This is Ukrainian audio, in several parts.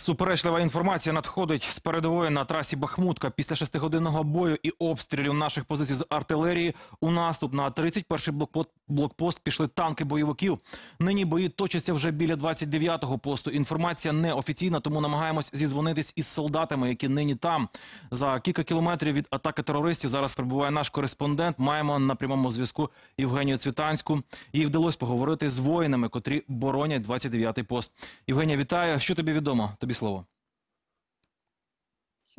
Суперечлива інформація надходить з передової на трасі Бахмутка. Після шестигодинного бою і обстрілів наших позицій з артилерії у наступ на 31-й блокпост, блокпост пішли танки бойовиків. Нині бої точаться вже біля 29-го посту. Інформація неофіційна, тому намагаємось зізвонитись із солдатами, які нині там. За кілька кілометрів від атаки терористів зараз прибуває наш кореспондент. Маємо на прямому зв'язку Євгенію Цвітанську. Їй вдалося поговорити з воїнами, котрі боронять 29-й пост. Євгенія, вітаю. Що тобі відомо? Тобі слово.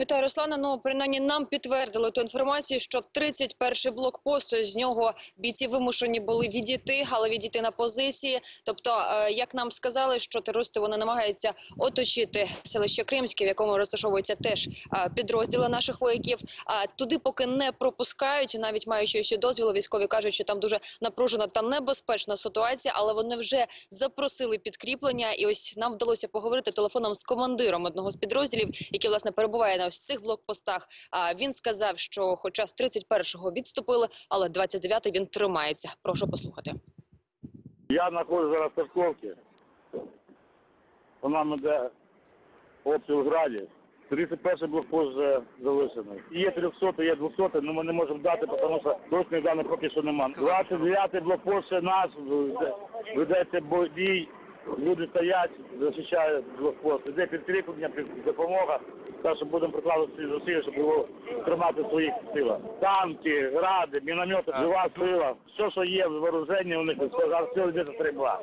Вітаю, Руслана. Ну, принаймні нам підтвердили ту інформацію, що 31-й блокпост, з нього бійці вимушені були відійти, але відійти на позиції. Тобто, е, як нам сказали, що терористи вони намагаються оточити селище Кримське, в якому розташовуються теж е, підрозділи наших вояків. А туди поки не пропускають, навіть маючи усі дозвіли, військові кажуть, що там дуже напружена та небезпечна ситуація, але вони вже запросили підкріплення. І ось нам вдалося поговорити телефоном з командиром одного з підрозділів, який власне перебуває на ось цих блокпостах. А він сказав, що, хоча з 31-го відступили, але 29-й він тримається. Прошу послухати. Я знаходжусь зараз в Сашковці. По нам іде обстріл граді. 31 блокпост вже залишений. Є 300, є 200, але ми не можемо дати, тому що точних даних поки що немає. 29 блокпост ще наш, веде- ведеться бій, люди стоять, захищають блокпост. Іде підкріплення, під- допомога. Так що будемо прикладати всі зусилля, щоб його тримати в своїх силах. Танки, гради, міномети, жива сила. Все, що є в вооруженні, у них зараз все йде стрільба.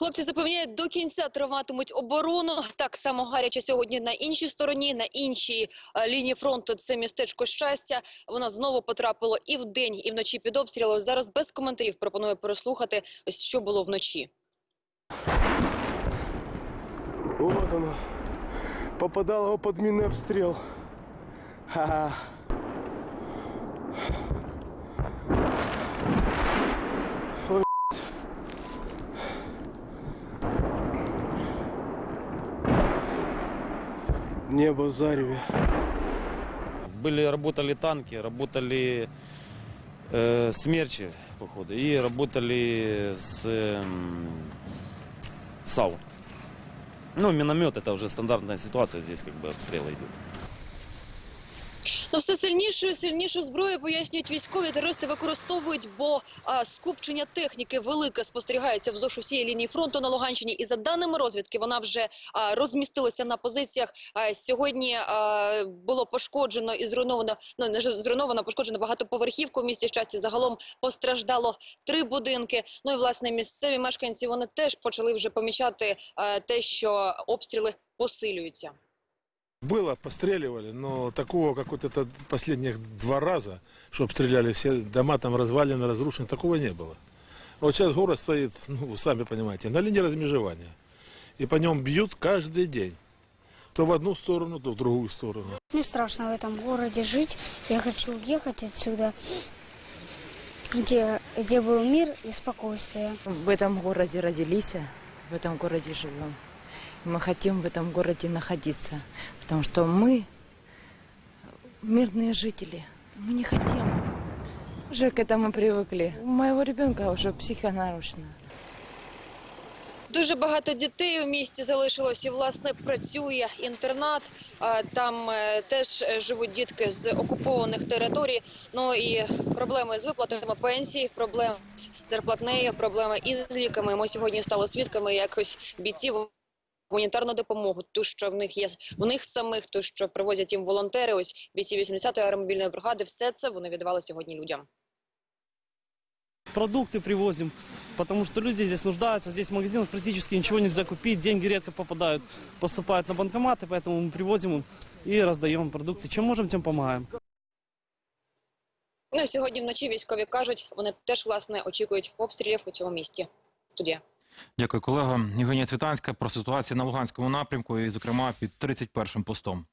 Хлопці запевняють, до кінця триватимуть оборону. Так само гаряче сьогодні на іншій стороні, на іншій е, лінії фронту. Це містечко щастя. Воно знову потрапило і вдень, і вночі під обстрілом. Зараз без коментарів пропоную переслухати, що було вночі. Вот оно. Попадал его под минный обстрел. Ха-ха. Небо в зареве. Были, работали танки, работали э, смерчи, походу, и работали с эм, САУ. Ну, миномет это уже стандартная ситуация, здесь как бы обстрелы идут. Ну, все сильнішу і сильнішу зброю пояснюють військові. Терористи використовують, бо а, скупчення техніки велике спостерігається вздовж усієї лінії фронту на Луганщині. І за даними розвідки, вона вже а, розмістилася на позиціях. А, сьогодні а, було пошкоджено і зруйновано. Ну не зруйновано, пошкоджено багатоповерхівку в місті щастя. Загалом постраждало три будинки. Ну і власне місцеві мешканці вони теж почали вже помічати а, те, що обстріли посилюються. Было, постреливали, но такого, как вот это последних два раза, что обстреляли все дома там развалины, разрушены, такого не было. Вот сейчас город стоит, ну, вы сами понимаете, на линии размежевания. И по нем бьют каждый день. То в одну сторону, то в другую сторону. Мне страшно в этом городе жить. Я хочу уехать отсюда, где, где был мир и спокойствие. В этом городе родились, в этом городе живем. И Мы хотим в этом городе находиться, потому что мы мирные жители. Мы не хотим. Уже к этому привыкли. У моего ребенка уже психика нарушена. Дуже багато дітей у місті залишилось і власне працює інтернат. А, Там е, теж е, живуть дітки з окупованих територій. Ну і проблеми з виплатами пенсій, проблеми з зарплатнею, проблеми із ліками. Ми сьогодні стали свідками якось бійців. Гуманітарну допомогу, ту, що в них є в них самих, ту, що привозять їм волонтери. Ось бійці 80-ї аеромобільної бригади. Все це вони віддавали сьогодні людям. продукты привозим, потому что люди здесь нуждаются, здесь в магазинах практически ничего нельзя купить, деньги редко попадают, поступают на банкоматы, поэтому мы привозим им и раздаем продукты. Чем можем, тем помогаем. Ну і сьогодні вночі військові кажуть, вони теж власне очікують обстрілів у цьому місті. Студія. Дякую, колего. Євгенія Цвітанська про ситуацію на Луганському напрямку і, зокрема, під 31-м постом.